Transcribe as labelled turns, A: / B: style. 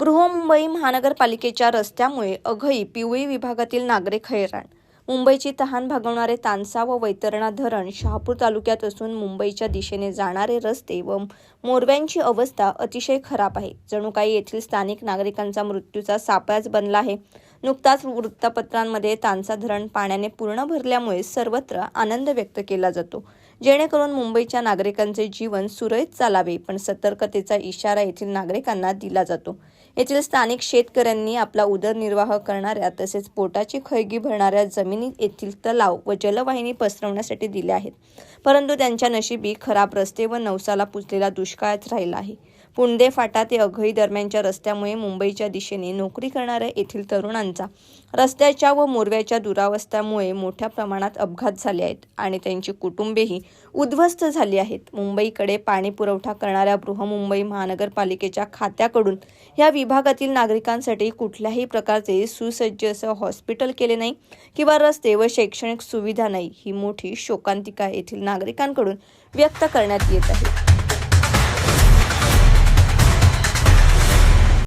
A: बृहमुंबई महानगरपालिकेच्या रस्त्यामुळे अघई पिवळी विभागातील नागरिक हैराण. मुंबईची तहान भागवणारे तानसा व वैतरणा धरण शहापूर तालुक्यात असून मुंबईच्या दिशेने जाणारे रस्ते व मोरव्यांची अवस्था अतिशय खराब आहे. जणू काही येथील स्थानिक नागरिकांचा मृत्यूचा सापळाच बनला आहे. नुकताच वृत्तपत्रांमध्ये तानसा धरण पाण्याने पूर्ण भरल्यामुळे सर्वत्र आनंद व्यक्त केला जातो. जेणेकरून मुंबईच्या नागरिकांचे जीवन सुरळीत चालावे पण सतर्कतेचा इशारा येथील नागरिकांना दिला जातो. येथील स्थानिक शेतकऱ्यांनी आपला उदरनिर्वाह करणाऱ्या तसेच पोटाची खळगी भरणाऱ्या जमिनी येथील तलाव व जलवाहिनी पसरवण्यासाठी दिल्या आहेत. परंतु त्यांच्या नशिबी खराब रस्ते व नवसाला पुजलेला दुष्काळच राहिला आहे. पुंडे फाटा ते अघई दरम्यानच्या रस्त्यामुळे मुंबईच्या दिशेने नोकरी करणाऱ्या येथील तरुणांचा रस्त्याच्या व मोरव्याच्या दुरावस्थामुळे मोठ्या प्रमाणात अपघात झाले आहेत आणि त्यांची कुटुंबेही उद्ध्वस्त झाली आहेत. मुंबईकडे पाणी पुरवठा करणाऱ्या बृहमुंबई महानगरपालिकेच्या खात्याकडून या विभागातील नागरिकांसाठी कुठल्याही प्रकारचे सुसज्ज असं हॉस्पिटल केले नाही किंवा रस्ते व शैक्षणिक सुविधा नाही ही मोठी शोकांतिका येथील नागरिकांकडून व्यक्त करण्यात येत आहे.